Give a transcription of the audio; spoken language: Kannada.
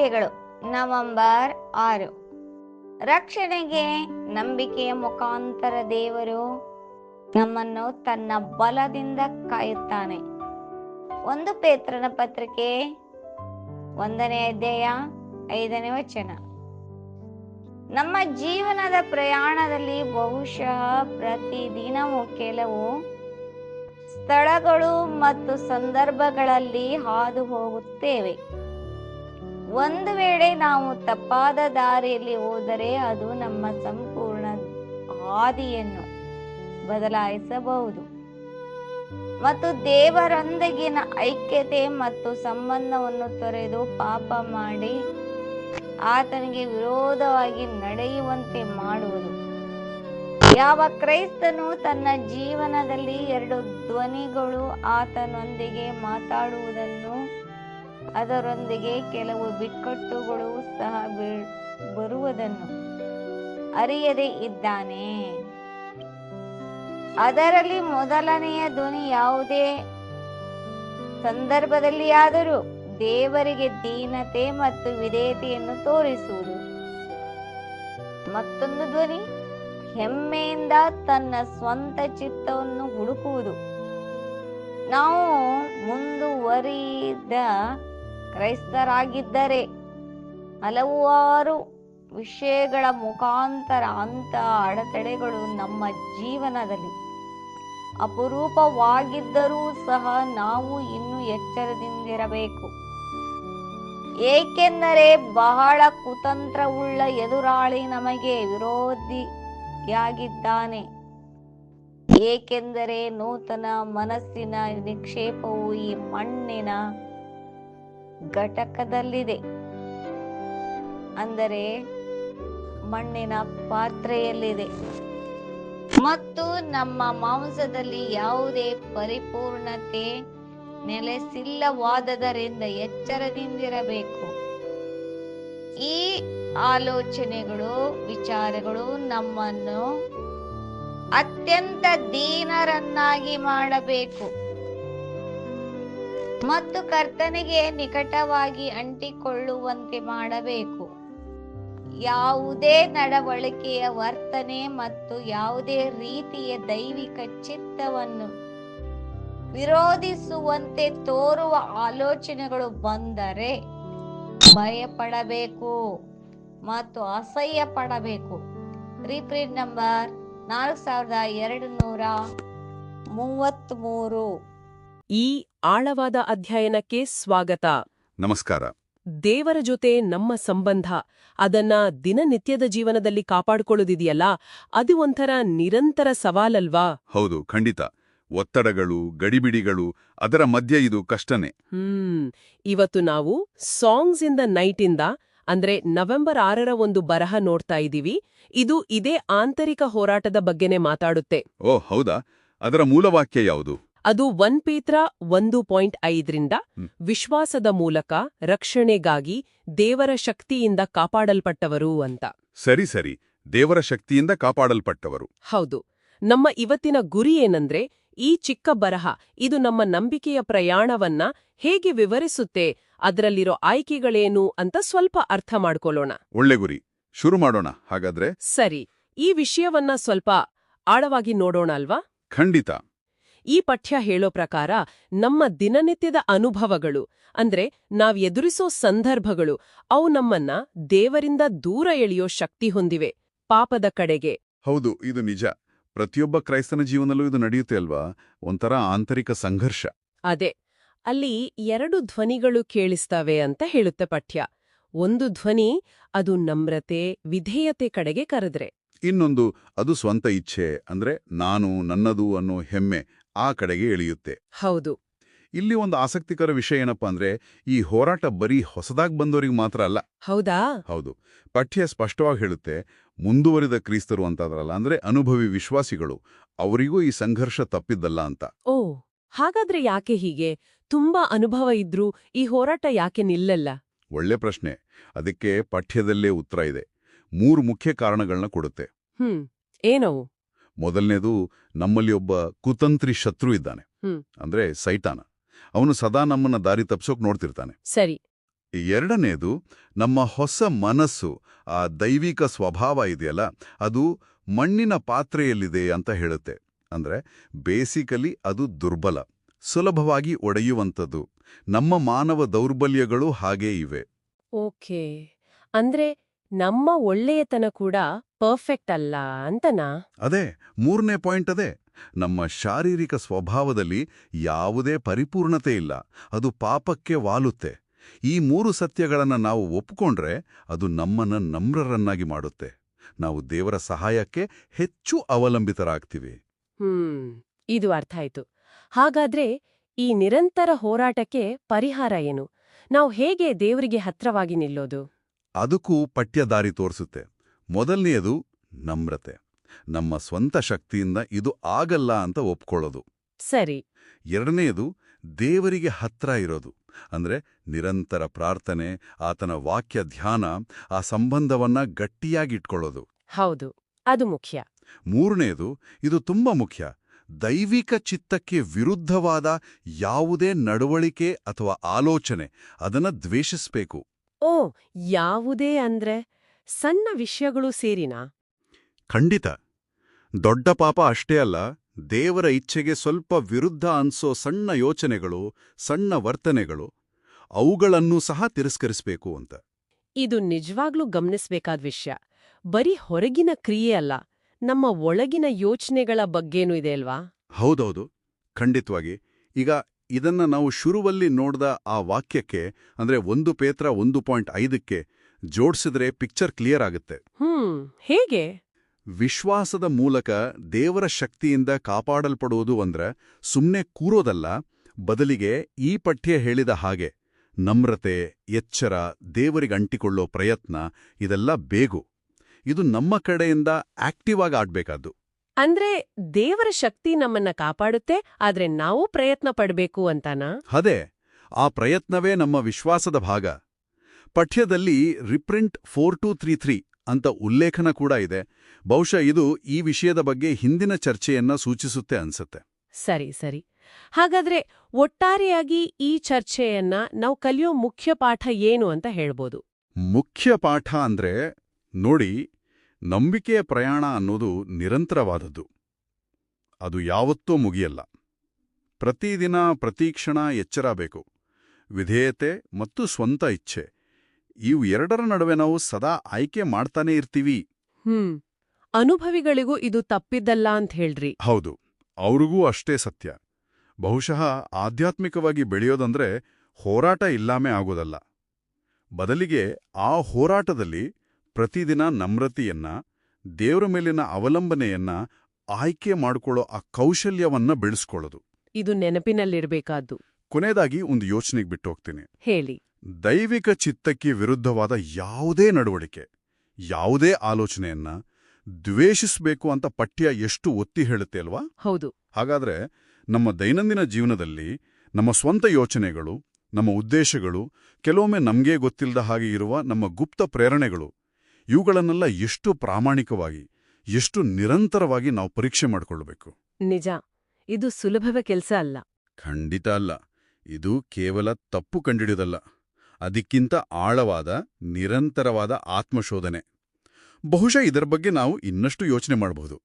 ಸತ್ಯಗಳು ನವೆಂಬರ್ ಆರು. ರಕ್ಷಣೆಗೆ ನಂಬಿಕೆಯ ಮುಖಾಂತರ ದೇವರು ನಮ್ಮನ್ನು ತನ್ನ ಬಲದಿಂದ ಕಾಯುತ್ತಾನೆ. ಒಂದು ಪೇತ್ರನ ಪತ್ರಿಕೆ ಒಂದನೇ ಅಧ್ಯಾಯ ಐದನೇ ವಚನ. ನಮ್ಮ ಜೀವನದ ಪ್ರಯಾಣದಲ್ಲಿ ಬಹುಶಃ ಪ್ರತಿದಿನವೂ ಕೆಲವು ಸ್ಥಳಗಳು ಮತ್ತು ಸಂದರ್ಭಗಳಲ್ಲಿ ಹಾದು ಹೋಗುತ್ತೇವೆ. ಒಂದು ವೇಳೆ ನಾವು ತಪ್ಪಾದ ದಾರಿಯಲ್ಲಿ ಹೋದರೆ ಅದು ನಮ್ಮ ಸಂಪೂರ್ಣ ಹಾದಿಯನ್ನು ಬದಲಾಯಿಸಬಹುದು. ಮತ್ತು ದೇವರೊಂದಿಗಿನ ಐಕ್ಯತೆ ಮತ್ತು ಸಂಬಂಧವನ್ನು ತೊರೆದು ಪಾಪ ಮಾಡಿ ಆತನಿಗೆ ವಿರೋಧವಾಗಿ ನಡೆಯುವಂತೆ ಮಾಡುವುದು. ಯಾವ ಕ್ರೈಸ್ತನು ತನ್ನ ಜೀವನದಲ್ಲಿ ಎರಡು ಧ್ವನಿಗಳು ಆತನೊಂದಿಗೆ ಮಾತಾಡುವುದನ್ನು ಅದರೊಂದಿಗೆ ಕೆಲವು ಬಿಕ್ಕಟ್ಟುಗಳು ಸಹ ಬರುವುದನ್ನು ಅರಿಯದೇ ಇದ್ದಾನೆ. ಅದರಲ್ಲಿ ಮೊದಲನೆಯ ಧ್ವನಿ ಯಾವುದೇ ಸಂದರ್ಭದಲ್ಲಿಯಾದರೂ ದೇವರಿಗೆ ದೀನತೆ ಮತ್ತು ವಿಧೇಯತೆಯನ್ನು ತೋರಿಸುವುದು. ಮತ್ತೊಂದು ಧ್ವನಿ, ಹೆಮ್ಮೆಯಿಂದ ತನ್ನ ಸ್ವಂತ ಚಿತ್ತವನ್ನು ಹುಡುಕುವುದು. ನಾವು ಮುಂದುವರಿದ ಕ್ರೈಸ್ತರಾಗಿದ್ದರೆ ಹಲವಾರು ವಿಷಯಗಳ ಮುಖಾಂತರ ಅಂತ ಅಡೆತಡೆಗಳು ನಮ್ಮ ಜೀವನದಲ್ಲಿ ಅಪರೂಪವಾಗಿದ್ದರೂ ಸಹ ನಾವು ಇನ್ನೂ ಎಚ್ಚರದಿಂದಿರಬೇಕು. ಏಕೆಂದರೆ ಬಹಳ ಕುತಂತ್ರವುಳ್ಳ ಎದುರಾಳಿ ನಮಗೆ ವಿರೋಧಿಯಾಗಿದ್ದಾನೆ. ಏಕೆಂದರೆ ನೂತನ ಮನಸ್ಸಿನ ನಿಕ್ಷೇಪವು ಈ ಮಣ್ಣಿನ ಘಟಕದಲ್ಲಿದೆ. ಅಂದರೆ ಮಣ್ಣಿನ ಪಾತ್ರೆಯಲ್ಲಿದೆ. ಮತ್ತು ನಮ್ಮ ಮಾಂಸದಲ್ಲಿ ಯಾವುದೇ ಪರಿಪೂರ್ಣತೆ ನೆಲೆಸಿಲ್ಲವಾದದರಿಂದ ಎಚ್ಚರದಿಂದಿರಬೇಕು. ಈ ಆಲೋಚನೆಗಳು, ವಿಚಾರಗಳು ನಮ್ಮನ್ನು ಅತ್ಯಂತ ದೀನರನ್ನಾಗಿ ಮಾಡಬೇಕು. ಮತ್ತು ಕರ್ತನಿಗೆ ನಿಕಟವಾಗಿ ಅಂಟಿಕೊಳ್ಳುವಂತೆ ಮಾಡಬೇಕು. ಯಾವುದೇ ನಡವಳಿಕೆಯ ವರ್ತನೆ ಮತ್ತು ಯಾವುದೇ ರೀತಿಯ ದೈವಿಕ ಚಿತ್ತವನ್ನು ವಿರೋಧಿಸುವಂತೆ ತೋರುವ ಆಲೋಚನೆಗಳು ಬಂದರೆ ಭಯಪಡಬೇಕು ಮತ್ತು ಅಸಹ್ಯ ಪಡಬೇಕು ರೀಪ್ರಿಂಟ್ ನಂಬರ್ ನಾಲ್ಕು ಸಾವಿರದ ಎರಡು ನೂರ ಮೂವತ್ತ್ಮೂರು ಈ ಆಳವಾದ ಅಧ್ಯಯನಕ್ಕೆ ಸ್ವಾಗತ. ನಮಸ್ಕಾರ. ದೇವರ ಜೊತೆ ನಮ್ಮ ಸಂಬಂಧ ಅದನ್ನ ದಿನನಿತ್ಯದ ಜೀವನದಲ್ಲಿ ಕಾಪಾಡಿಕೊಳ್ಳೋದಿದೆಯಲ್ಲ ಅದು ಒಂಥರ ನಿರಂತರ ಸವಾಲಲ್ವಾ? ಹೌದು ಖಂಡಿತ. ಒತ್ತಡಗಳು ಗಡಿಬಿಡಿಗಳು ಅದರ ಮಧ್ಯೆ ಇದು ಕಷ್ಟನೇ. ಹ್ಮ್ ಇವತ್ತು ನಾವು ಸಾಂಗ್ಸ್ ಇನ್ ದ ನೈಟ್ ಇಂದ ಅಂದ್ರೆ ನವೆಂಬರ್ ಆರರ ಒಂದು ಬರಹ ನೋಡ್ತಾ ಇದೀವಿ ಇದು ಇದೇ ಆಂತರಿಕ ಹೋರಾಟದ ಬಗ್ಗೆನೇ ಮಾತಾಡುತ್ತೆ. ಓ ಹೌದಾ? ಅದರ ಮೂಲವಾಕ್ಯ ಯಾವುದು? ಅದು ಒನ್ ಪೇತ್ರ ಒಂದು ಪಾಯಿಂಟ್ ಐದರಿಂದ ವಿಶ್ವಾಸದ ಮೂಲಕ ರಕ್ಷಣೆಗಾಗಿ ದೇವರ ಶಕ್ತಿಯಿಂದ ಕಾಪಾಡಲ್ಪಟ್ಟವರು ಅಂತ. ಸರಿ ಸರಿ. ದೇವರ ಶಕ್ತಿಯಿಂದ ಕಾಪಾಡಲ್ಪಟ್ಟವರು. ಹೌದು. ನಮ್ಮ ಇವತ್ತಿನ ಗುರಿ ಏನಂದ್ರೆ ಈ ಚಿಕ್ಕ ಬರಹ ಇದು ನಮ್ಮ ನಂಬಿಕೆಯ ಪ್ರಯಾಣವನ್ನ ಹೇಗೆ ವಿವರಿಸುತ್ತೆ ಅದರಲ್ಲಿರೋ ಆಯ್ಕೆಗಳೇನು ಅಂತ ಸ್ವಲ್ಪ ಅರ್ಥ ಮಾಡ್ಕೊಳ್ಳೋಣ. ಒಳ್ಳೆ ಗುರಿ. ಶುರು ಮಾಡೋಣ ಹಾಗಾದ್ರೆ? ಸರಿ. ಈ ವಿಷಯವನ್ನ ಸ್ವಲ್ಪ ಆಳವಾಗಿ ನೋಡೋಣ ಅಲ್ವಾ? ಖಂಡಿತ. ಈ ಪಠ್ಯ ಹೇಳೋ ಪ್ರಕಾರ ನಮ್ಮ ದಿನನಿತ್ಯದ ಅನುಭವಗಳು ಅಂದ್ರೆ ನಾವ್ ಎದುರಿಸೋ ಸಂದರ್ಭಗಳು ಅವು ನಮ್ಮನ್ನ ದೇವರಿಂದ ದೂರ ಎಳೆಯೋ ಶಕ್ತಿ ಹೊಂದಿವೆ ಪಾಪದ ಕಡೆಗೆ. ಹೌದು ಇದು ನಿಜ. ಪ್ರತಿಯೊಬ್ಬ ಕ್ರೈಸ್ತನ ಜೀವನದಲ್ಲೂ ಇದು ನಡೆಯುತ್ತೆ ಅಲ್ವಾ? ಒಂಥರ ಆಂತರಿಕ ಸಂಘರ್ಷ. ಅದೇ. ಅಲ್ಲಿ ಎರಡು ಧ್ವನಿಗಳು ಕೇಳಿಸ್ತವೆ ಅಂತ ಹೇಳುತ್ತೆ ಪಠ್ಯ. ಒಂದು ಧ್ವನಿ ಅದು ನಮ್ರತೆ ವಿಧೇಯತೆ ಕಡೆಗೆ ಕರೆದ್ರೆ. ಇನ್ನೊಂದು ಅದು ಸ್ವಂತ ಇಚ್ಛೆ ಅಂದ್ರೆ ನಾನು ನನ್ನದು ಅನ್ನೋ ಹೆಮ್ಮೆ ಆ ಕಡೆಗೆ ಎಳೆಯುತ್ತೆ. ಹೌದು. ಇಲ್ಲಿ ಒಂದು ಆಸಕ್ತಿಕರ ವಿಷಯ ಏನಪ್ಪಾ ಅಂದ್ರೆ ಈ ಹೋರಾಟ ಬರೀ ಹೊಸದಾಗಿ ಬಂದವರಿಗೆ ಮಾತ್ರ ಅಲ್ಲ. ಹೌದಾ? ಹೌದು. ಪಠ್ಯ ಸ್ಪಷ್ಟವಾಗಿ ಹೇಳುತ್ತೆ ಮುಂದುವರಿದ ಕ್ರೀಸ್ತರು ಅಂತಾದ್ರಲ್ಲ ಅಂದ್ರೆ ಅನುಭವಿ ವಿಶ್ವಾಸಿಗಳು ಅವರಿಗೂ ಈ ಸಂಘರ್ಷ ತಪ್ಪಿದ್ದಲ್ಲ ಅಂತ. ಓ ಹಾಗಾದ್ರೆ ಯಾಕೆ ಹೀಗೆ? ತುಂಬಾ ಅನುಭವ ಇದ್ರೂ ಈ ಹೋರಾಟ ಯಾಕೆ ನಿಲ್ಲಲ್ಲ? ಒಳ್ಳೆ ಪ್ರಶ್ನೆ. ಅದಕ್ಕೆ ಪಠ್ಯದಲ್ಲೇ ಉತ್ತರ ಇದೆ. ಮೂರು ಮುಖ್ಯ ಕಾರಣಗಳನ್ನ ಕೊಡುತ್ತೆ. ಹ್ಮ್ ಏನವು? ಮೊದಲನೇದು ನಮ್ಮಲ್ಲಿ ಒಬ್ಬ ಕುತಂತ್ರಿ ಶತ್ರು ಇದ್ದಾನೆ. ಅಂದ್ರೆ ಸೈತಾನ. ಅವನು ಸದಾ ನಮ್ಮನ್ನ ದಾರಿ ತಪ್ಪಿಸೋಕ್ ನೋಡ್ತಿರ್ತಾನೆ. ಸರಿ. ಎರಡನೇದು ನಮ್ಮ ಹೊಸ ಮನಸ್ಸು ಆ ದೈವಿಕ ಸ್ವಭಾವ ಇದೆಯಲ್ಲ ಅದು ಮಣ್ಣಿನ ಪಾತ್ರೆಯಲ್ಲಿದೆ ಅಂತ ಹೇಳುತ್ತೆ. ಅಂದ್ರೆ ಬೇಸಿಕಲಿ ಅದು ದುರ್ಬಲ ಸುಲಭವಾಗಿ ಒಡೆಯುವಂಥದ್ದು. ನಮ್ಮ ಮಾನವ ದೌರ್ಬಲ್ಯಗಳು ಹಾಗೇ ಇವೆ. ಓಕೆ. ಅಂದ್ರೆ ನಮ್ಮ ಒಳ್ಳೆಯತನ ಕೂಡ ಪರ್ಫೆಕ್ಟ್ ಅಲ್ಲ ಅಂತನಾ? ಅದೇ ಮೂರನೇ ಪಾಯಿಂಟ್ ಅದೇ. ನಮ್ಮ ಶಾರೀರಿಕ ಸ್ವಭಾವದಲ್ಲಿ ಯಾವುದೇ ಪರಿಪೂರ್ಣತೆ ಇಲ್ಲ. ಅದು ಪಾಪಕ್ಕೆ ವಾಲುತ್ತೆ. ಈ ಮೂರು ಸತ್ಯಗಳನ್ನು ನಾವು ಒಪ್ಪಿಕೊಂಡ್ರೆ ಅದು ನಮ್ಮನ್ನ ನಮ್ರರನ್ನಾಗಿ ಮಾಡುತ್ತೆ. ನಾವು ದೇವರ ಸಹಾಯಕ್ಕೆ ಹೆಚ್ಚು ಅವಲಂಬಿತರಾಗ್ತೀವಿ. ಹ್ಮ್ ಇದು ಅರ್ಥ ಆಯ್ತು. ಹಾಗಾದ್ರೆ ಈ ನಿರಂತರ ಹೋರಾಟಕ್ಕೆ ಪರಿಹಾರ ಏನು? ನಾವು ಹೇಗೆ ದೇವರಿಗೆ ಹತ್ರವಾಗಿ ನಿಲ್ಲೋದು? ಅದಕ್ಕೂ ಪಠ್ಯ ದಾರಿ ತೋರಿಸುತ್ತೆ. ಮೊದಲನೆಯದು ನಮ್ರತೆ. ನಮ್ಮ ಸ್ವಂತ ಶಕ್ತಿಯಿಂದ ಇದು ಆಗಲ್ಲ ಅಂತ ಒಪ್ಕೊಳ್ಳೋದು. ಸರಿ. ಎರಡನೆಯದು ದೇವರಿಗೆ ಹತ್ರ ಇರೋದು. ಅಂದ್ರೆ ನಿರಂತರ ಪ್ರಾರ್ಥನೆ ಆತನ ವಾಕ್ಯ ಧ್ಯಾನ ಆ ಸಂಬಂಧವನ್ನ ಗಟ್ಟಿಯಾಗಿಟ್ಕೊಳ್ಳೋದು. ಹೌದು. ಅದು ಮುಖ್ಯ. ಮೂರನೆಯದು ಇದು ತುಂಬಾ ಮುಖ್ಯ. ದೈವಿಕ ಚಿತ್ತಕ್ಕೆ ವಿರುದ್ಧವಾದ ಯಾವುದೇ ನಡವಳಿಕೆ ಅಥವಾ ಆಲೋಚನೆ ಅದನ್ನ ದ್ವೇಷಿಸ್ಬೇಕು. ಓ ಯಾವುದೇ ಅಂದ್ರೆ? ಸಣ್ಣ ವಿಷಯಗಳು ಸೇರಿನಾ? ಖಂಡಿತ. ದೊಡ್ಡ ಪಾಪ ಅಷ್ಟೇ ಅಲ್ಲ ದೇವರ ಇಚ್ಛೆಗೆ ಸ್ವಲ್ಪ ವಿರುದ್ಧ ಅನ್ಸೋ ಸಣ್ಣ ಯೋಚನೆಗಳು ಸಣ್ಣ ವರ್ತನೆಗಳು ಅವುಗಳನ್ನೂ ಸಹ ತಿರಸ್ಕರಿಸಬೇಕು ಅಂತ. ಇದು ನಿಜವಾಗ್ಲೂ ಗಮನಿಸಬೇಕಾದ ವಿಷಯ. ಬರೀ ಹೊರಗಿನ ಕ್ರಿಯೆ ಅಲ್ಲ ನಮ್ಮ ಒಳಗಿನ ಯೋಚನೆಗಳ ಬಗ್ಗೆನೂ ಇದೆ ಅಲ್ವಾ? ಹೌದೌದು. ಖಂಡಿತವಾಗಿ. ಈಗ ಇದನ್ನ ನಾವು ಶುರುವಲ್ಲಿ ನೋಡ್ದ ಆ ವಾಕ್ಯಕ್ಕೆ ಅಂದ್ರೆ ಒಂದು ಪೇತ್ರ ಒಂದು ಪಾಯಿಂಟ್ ಐದಕ್ಕೆ ಜೋಡಿಸಿದ್ರೆ ಪಿಕ್ಚರ್ ಕ್ಲಿಯರ್ ಆಗುತ್ತೆ. ಹೇಗೆ? ವಿಶ್ವಾಸದ ಮೂಲಕ ದೇವರ ಶಕ್ತಿಯಿಂದ ಕಾಪಾಡಲ್ಪಡುವುದು ಅಂದ್ರೆ ಸುಮ್ಮನೆ ಕೂರೋದಲ್ಲ ಬದಲಿಗೆ ಈ ಪಠ್ಯ ಹೇಳಿದ ಹಾಗೆ ನಮ್ರತೆ ಎಚ್ಚರ ದೇವರಿಗೆ ಅಂಟಿಕೊಳ್ಳೋ ಪ್ರಯತ್ನ ಇದೆಲ್ಲ ಬೇಗು. ಇದು ನಮ್ಮ ಕಡೆಯಿಂದ ಆಕ್ಟಿವ್ ಆಗಿ ಆಡ್ಬೇಕಾದ್ದು. ಅಂದ್ರೆ ದೇವರ ಶಕ್ತಿ ನಮ್ಮನ್ನ ಕಾಪಾಡುತ್ತೆ ಆದ್ರೆ ನಾವು ಪ್ರಯತ್ನ ಪಡಬೇಕು ಅಂತಾನಾ? ಅದೇ ಆ ಪ್ರಯತ್ನವೇ ನಮ್ಮ ವಿಶ್ವಾಸದ ಭಾಗ. ಪಠ್ಯದಲ್ಲಿ reprint four two three three ಅಂತ ಉಲ್ಲೇಖನ ಕೂಡ ಇದೆ. ಬಹುಶಃ ಇದು ಈ ವಿಷಯದ ಬಗ್ಗೆ ಹಿಂದಿನ ಚರ್ಚೆಯನ್ನ ಸೂಚಿಸುತ್ತೆ ಅನ್ಸುತ್ತೆ. ಸರಿ ಸರಿ. ಹಾಗಾದ್ರೆ ಒಟ್ಟಾರೆಯಾಗಿ ಈ ಚರ್ಚೆಯನ್ನ ನಾವು ಕಲಿಯೋ ಮುಖ್ಯ ಪಾಠ ಏನು ಅಂತ ಹೇಳ್ಬೋದು? ಮುಖ್ಯ ಪಾಠ ಅಂದ್ರೆ ನೋಡಿ ನಂಬಿಕೆಯ ಪ್ರಯಾಣ ಅನ್ನೋದು ನಿರಂತರವಾದದ್ದು. ಅದು ಯಾವತ್ತೂ ಮುಗಿಯಲ್ಲ. ಪ್ರತಿದಿನ ಪ್ರತೀಕ್ಷಣ ಎಚ್ಚರ ಬೇಕು. ವಿಧೇಯತೆ ಮತ್ತು ಸ್ವಂತ ಇಚ್ಛೆ. ಇವು ಎರಡರ ನಡುವೆ ನಾವು ಸದಾ ಆಯ್ಕೆ ಮಾಡ್ತಾನೇ ಇರ್ತೀವಿ. ಹ್ಮ್. ಅನುಭವಿಗಳಿಗೂ ಇದು ತಪ್ಪಿದ್ದಲ್ಲ ಅಂತ ಹೇಳ್ರಿ. ಹೌದು. ಅವ್ರಿಗೂ ಅಷ್ಟೇ ಸತ್ಯ. ಬಹುಶಃ ಆಧ್ಯಾತ್ಮಿಕವಾಗಿ ಬೆಳೆಯೋದಂದ್ರೆ ಹೋರಾಟ ಇಲ್ಲಾಮೆ ಆಗೋದಲ್ಲ. ಬದಲಿಗೆ ಆ ಹೋರಾಟದಲ್ಲಿ ಪ್ರತಿದಿನ ನಮ್ರತೆಯನ್ನ ದೇವರ ಮೇಲಿನ ಅವಲಂಬನೆಯನ್ನ ಆಯ್ಕೆ ಮಾಡಿಕೊಳ್ಳೋ ಆ ಕೌಶಲ್ಯವನ್ನ ಬೆಳೆಸ್ಕೊಳ್ಳೋದು. ಇದು ನೆನಪಿನಲ್ಲಿರಬೇಕಾದ್ದು ಕೊನೆಯದಾಗಿ ಒಂದು ಯೋಚನೆಗೆ ಬಿಟ್ಟು ಹೋಗ್ತೀನಿ ಹೇಳಿ. ದೈವಿಕ ಚಿತ್ತಕ್ಕೆ ವಿರುದ್ಧವಾದ ಯಾವುದೇ ನಡವಳಿಕೆ ಯಾವುದೇ ಆಲೋಚನೆಯನ್ನ ದ್ವೇಷಿಸಬೇಕು ಅಂತ ಪಠ್ಯ ಎಷ್ಟು ಒತ್ತಿ ಹೇಳುತ್ತೆ ಅಲ್ವಾ? ಹೌದು. ಹಾಗಾದ್ರೆ ನಮ್ಮ ದೈನಂದಿನ ಜೀವನದಲ್ಲಿ ನಮ್ಮ ಸ್ವಂತ ಯೋಚನೆಗಳು ನಮ್ಮ ಉದ್ದೇಶಗಳು ಕೆಲವೊಮ್ಮೆ ನಮ್ಗೇ ಗೊತ್ತಿಲ್ಲದ ಹಾಗೆ ಇರುವ ನಮ್ಮ ಗುಪ್ತ ಪ್ರೇರಣೆಗಳು ಇವುಗಳನ್ನೆಲ್ಲ ಎಷ್ಟು ಪ್ರಾಮಾಣಿಕವಾಗಿ ಎಷ್ಟು ನಿರಂತರವಾಗಿ ನಾವು ಪರೀಕ್ಷೆ ಮಾಡಿಕೊಳ್ಳಬೇಕು ನಿಜ. ಇದು ಸುಲಭವ ಕೆಲಸ ಅಲ್ಲ. ಖಂಡಿತ ಅಲ್ಲ. ಇದು ಕೇವಲ ತಪ್ಪು ಕಂಡಿಡಿಯೋದಲ್ಲ ಅದಕ್ಕಿಂತ ಆಳವಾದ ನಿರಂತರವಾದ ಆತ್ಮಶೋಧನೆ. ಬಹುಶಃ ಇದರ ಬಗ್ಗೆ ನಾವು ಇನ್ನಷ್ಟು ಯೋಚನೆ ಮಾಡಬಹುದು.